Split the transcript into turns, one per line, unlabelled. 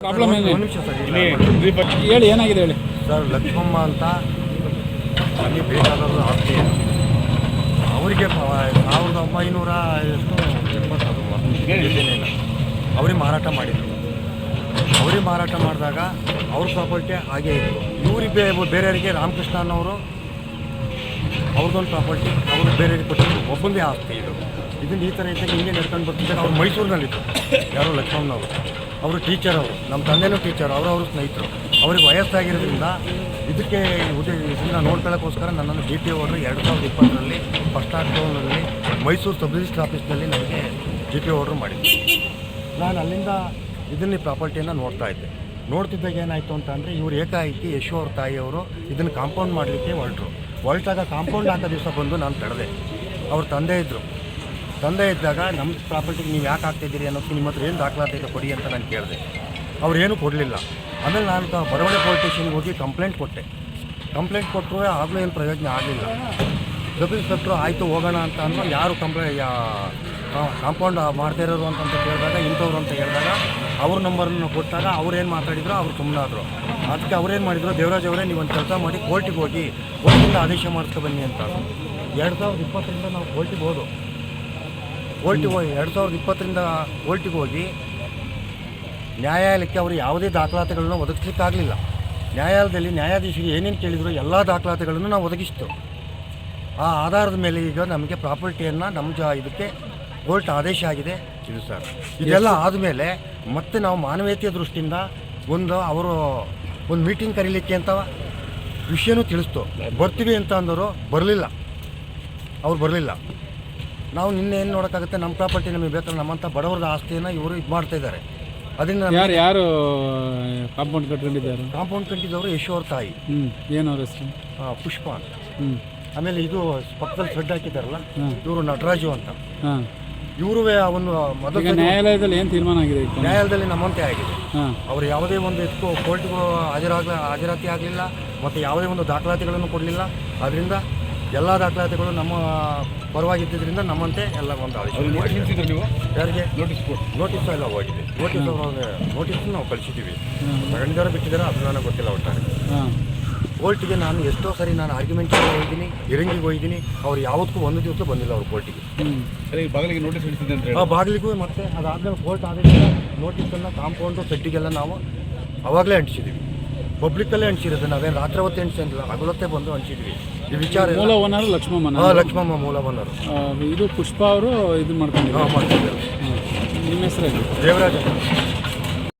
Problem ಏನು
ಒಂದು ನಿಮಿಷ ಸರ್ ಇಲ್ಲ.
ಹೇಳಿ ಏನಾಗಿದೆ ಹೇಳಿ?
ಸರ್ ಲಕ್ಷ್ಮಮ್ಮ ಅಂತ ಅಲ್ಲಿ ಬೇಕಾದ ಆಸ್ತಿ ಅವರಿಗೆ ಸಾವಿರದ ಒಂಬೈನೂರ ಎಷ್ಟು ಅವ್ರಿಗೆ ಮಾರಾಟ ಮಾಡಿದ್ರು. ಅವ್ರಿಗೆ ಮಾರಾಟ ಮಾಡಿದಾಗ ಅವ್ರ ಪ್ರಾಪರ್ಟಿ ಹಾಗೆ ಇತ್ತು ಇವ್ರಿಗೆ ಬೇರೆಯವರಿಗೆ ರಾಮಕೃಷ್ಣ ಅನ್ನೋರು ಅವ್ರದ್ದೊಂದು ಪ್ರಾಪರ್ಟಿ ಅವ್ರಿಗೆ ಬೇರೆಯವ್ರಿಗೆ ಕೊಟ್ಟಿದ್ರು. ಒಬ್ಬಂದೇ ಆಸ್ತಿ ಇದು. ಇದನ್ನ ಈ ಥರ ಇದ್ದಾಗ ಹಿಂಗೆ ನಡ್ಕೊಂಡು ಬರ್ತಿದ್ದಾಗ ಅವ್ರು ಮೈಸೂರಿನಲ್ಲಿತ್ತು ಯಾರೋ ಲಕ್ಷ್ಮಣ್ಣವರು ಅವರು ಟೀಚರ್ ಅವರು. ನಮ್ಮ ತಂದೆನೂ ಟೀಚರ್ ಅವರು ಅವರು ಸ್ನೇಹಿತರು. ಅವ್ರಿಗೆ ವಯಸ್ಸಾಗಿರೋದ್ರಿಂದ ಇದಕ್ಕೆ ಉದೇ ಇದನ್ನ ನೋಡ್ಕೊಳ್ಳೋಕ್ಕೋಸ್ಕರ ನನ್ನನ್ನು ಡಿ ಟಿ ಓಡ್ರು ಎರಡು ಸಾವಿರದ ಇಪ್ಪತ್ತರಲ್ಲಿ ಫಸ್ಟ್ ಆಕ್ಟೋಬರ್ನಲ್ಲಿ ಮೈಸೂರು ಸಬ್ ರಿಜಿಸ್ಟ್ರ್ ಆಫೀಸ್ನಲ್ಲಿ ನನಗೆ ಡಿ ಟಿ ಓಡ್ರು ಮಾಡಿದ್ದೆ ನಾನು ಅಲ್ಲಿಂದ ಇದನ್ನ ಪ್ರಾಪರ್ಟಿಯನ್ನು ನೋಡ್ತಾ ಇದ್ದೆ. ನೋಡ್ತಿದ್ದಾಗ ಏನಾಯಿತು ಅಂತ ಅಂದರೆ ಇವರು ಏಕಾಏಕಿ ಯಶು ಅವ್ರ ತಾಯಿಯವರು ಇದನ್ನು ಕಾಂಪೌಂಡ್ ಮಾಡಲಿಕ್ಕೆ ಹೊರಟರು. ಹೊರಟಾಗ ಕಾಂಪೌಂಡ್ ಹಾಕೋ ದಿವಸ ಬಂದು ನಾನು ತಡೆದೆ. ಅವ್ರ ತಂದೆ ಇದ್ದರು ತಂದೆ ಇದ್ದಾಗ ನಮ್ಮ ಪ್ರಾಪರ್ಟಿಗೆ ನೀವು ಯಾಕೆ ಹಾಕ್ತಿದ್ದೀರಿ ಅನ್ನೋದಕ್ಕೆ ನಿಮ್ಮ ಹತ್ರ ಏನು ದಾಖಲಾತಿ ಇದೆ ಕೊಡಿ ಅಂತ ನಾನು ಕೇಳಿದೆ. ಅವ್ರೇನು ಕೊಡಲಿಲ್ಲ. ಆಮೇಲೆ ನಾನು ಬರವಣೆ ಪೊಲೀಸ್ ಸ್ಟೇಷನ್ಗೆ ಹೋಗಿ ಕಂಪ್ಲೇಂಟ್ ಕೊಟ್ಟೆ. ಕಂಪ್ಲೇಂಟ್ ಕೊಟ್ಟರು ಆಗಲೂ ಏನು ಪ್ರಯೋಜನ ಆಗಲಿಲ್ಲ. ಸಬ್ ಇನ್ಸ್ಪೆಕ್ಟ್ರು ಆಯಿತು ಹೋಗೋಣ ಅಂತ ಅಂದ್ರೆ ಯಾರು ಕಂಪ್ಲೇ ಕಾಂಪೌಂಡ್ ಮಾಡ್ತಾ ಇರೋರು ಅಂತ ಕೇಳಿದಾಗ, ಇಂಥವ್ರು ಅಂತ ಹೇಳಿದಾಗ ಅವ್ರ ನಂಬರನ್ನು ಕೊಟ್ಟಾಗ ಅವ್ರೇನು ಮಾತಾಡಿದ್ರು, ಅವ್ರು ಸುಮ್ಮನಾದರು ಅದಕ್ಕೆ ಅವ್ರೇನು ಮಾಡಿದ್ರು, ದೇವರಾಜ್ ಅವರೇ ನೀವು ಒಂದು ಕೆಲಸ ಮಾಡಿ ಕೋರ್ಟಿಗೆ ಹೋಗಿ ಕೋರ್ಟಿಂದ ಆದೇಶ ಮಾಡ್ತಾ ಬನ್ನಿ ಅಂತ. ಎರಡು ಸಾವಿರದ ಇಪ್ಪತ್ತರಿಂದ ನಾವು ಕೋರ್ಟಿಗೆ ಹೋದು. ಕೋರ್ಟಿಗೆ ಹೋಗಿ ಎರಡು ಸಾವಿರದ ಇಪ್ಪತ್ತರಿಂದ ಕೋರ್ಟಿಗೆ ಹೋಗಿ ನ್ಯಾಯಾಲಯಕ್ಕೆ ಅವರು ಯಾವುದೇ ದಾಖಲಾತಿಗಳನ್ನು ಒದಗಿಸ್ಲಿಕ್ಕಾಗಲಿಲ್ಲ. ನ್ಯಾಯಾಲಯದಲ್ಲಿ ನ್ಯಾಯಾಧೀಶರಿಗೆ ಏನೇನು ಕೇಳಿದ್ರು ಎಲ್ಲ ದಾಖಲಾತಿಗಳನ್ನು ನಾವು ಒದಗಿಸ್ತು. ಆ ಆಧಾರದ ಮೇಲೆ ಈಗ ನಮಗೆ ಪ್ರಾಪರ್ಟಿಯನ್ನು ನಮ್ಮ ಜ ಇದಕ್ಕೆ ಕೋರ್ಟ್ ಆದೇಶ ಆಗಿದೆ. ಇದು ಸರ್. ಇದೆಲ್ಲ ಆದಮೇಲೆ ಮತ್ತೆ ನಾವು ಮಾನವೀಯತೆಯ ದೃಷ್ಟಿಯಿಂದ ಒಂದು ಅವರು ಒಂದು ಮೀಟಿಂಗ್ ಕರೀಲಿಕ್ಕೆ ಅಂತ ವಿಷಯನೂ ತಿಳಿಸ್ತು. ಬರ್ತೀವಿ ಅಂತ ಅಂದರು ಬರಲಿಲ್ಲ. ಅವ್ರು ಬರಲಿಲ್ಲ. ನಾವು ನಿನ್ನೆ ಏನು ನೋಡೋಕ್ಕಾಗುತ್ತೆ? ನಮ್ಮ ಪ್ರಾಪರ್ಟಿ ನಮಗೆ ಬೇಕಾದ್ರೆ ನಮ್ಮಂಥ ಬಡವರದ ಆಸ್ತಿಯನ್ನು ಇವರು ಇದು ಮಾಡ್ತಾ ಇದ್ದಾರೆ. ಅದರಿಂದ
ಯಾರು ಯಾರು ಕಾಂಪೌಂಡ್ ಕಟ್ಕೊಂಡಿದ್ದಾರೆ?
ಕಾಂಪೌಂಡ್ ಕಟ್ಟಿದವರು ಯಶೋ ಅವ್ರ ತಾಯಿ
ಏನು ಅವ್ರ ಹೆಸರು?
ಪುಷ್ಪ ಅಂತ.
ಹ್ಞೂ
ಆಮೇಲೆ ಇದು ಪಕ್ಕದಲ್ಲಿ ಶೆಡ್ ಹಾಕಿದ್ದಾರಲ್ಲ? ಇವರು ನಟರಾಜು ಅಂತ.
ಹಾಂ.
ಇವರು ಅವನು ಮೊದಲ
ನ್ಯಾಯಾಲಯದಲ್ಲಿ ಏನು ತೀರ್ಮಾನ ಆಗಿದೆ
ನ್ಯಾಯಾಲಯದಲ್ಲಿ ನಮ್ಮಂತೆ ಆಗಿದೆ. ಅವರು ಯಾವುದೇ ಒಂದು ಎತ್ತು ಕೋರ್ಟ್ಗೂ ಹಾಜರಾಗ ಹಾಜರಾತಿ ಆಗಲಿಲ್ಲ ಮತ್ತು ಯಾವುದೇ ಒಂದು ದಾಖಲಾತಿಗಳನ್ನು ಕೊಡಲಿಲ್ಲ. ಅದರಿಂದ ಎಲ್ಲ ದಾಖಲಾತಿಗಳು ನಮ್ಮ ಪರವಾಗಿದ್ದರಿಂದ ನಮ್ಮಂತೆ ಎಲ್ಲ ಒಂದು.
ನೀವು?
ಯಾರಿಗೆ?
ನೋಟಿಸ್
ನೋಟಿಸ್ ಎಲ್ಲ ಹೋಗಿದೆ. ನೋಟಿಸ್ ನೋಟಿಸ್ ನಾವು ಕಳಿಸಿದ್ದೀವಿ. ತಗೊಂಡಿದ್ದಾರೆ ಬಿಟ್ಟಿದ್ದಾರೆ ಅದು ನನಗೆ ಗೊತ್ತಿಲ್ಲ ಒಟ್ಟಾರೆ. ಕೋರ್ಟಿಗೆ ನಾನು ಎಷ್ಟೋ ಸರಿ ನಾನು ಆರ್ಗ್ಯುಮೆಂಟ್ ಹೋಗಿದ್ದೀನಿ ಇರಂಗಿಗೆ ಹೋಗಿದ್ದೀನಿ ಅವ್ರು ಯಾವತ್ತೂ ಒಂದು ದಿವಸ ಬಂದಿಲ್ಲ ಅವ್ರು ಕೋರ್ಟಿಗೆ
ಬಾಗಿಲಿಗೆ ನೋಟಿಸ್ ಹಿಡಿಸಿದೆ
ಆ ಬಾಗಿಲಿಗೂ ಮತ್ತೆ ಅದಾದ್ಮೇಲೆ ಕೋರ್ಟ್ ಆದೇಶ ನೋಟಿಸನ್ನು ಕಾಂಪೌಂಡು ಸೆಟ್ಟಿಗೆಲ್ಲ ನಾವು ಅವಾಗಲೇ ಅಂಟಿಸಿದ್ವಿ ಪಬ್ಲಿಕ್ಕಲ್ಲೇ ಹಂಚಿರೋದು. ನಾವೇನು ರಾತ್ರಿ ಹೊತ್ತು ಅಂಟಿಸಿಲ್ಲ ಹಗಲೊತ್ತೆ ಬಂದು ಹಂಚಿದ್ವಿ. ಈ ವಿಚಾರ ಎಲ್ಲ-
ಮೂಲ ಓನರ್ ಲಕ್ಷ್ಮಮ್ಮನ
ಹಾಂ ಲಕ್ಷ್ಮಮ್ಮ ಮೂಲ ಬಂದರು
ಆ, ಇದು ಪುಷ್ಪ ಅವರು ಇದು ಮಾಡ್ಕೊಂಡಿದ್ದಾರೆ.
ಹಾಂ ಮಾಡ್ತಿದ್ದಾರೆ
ನಿಮ್ಮ ಹೆಸರು ದೇವರಾಜ್
ದೇವರಾಜ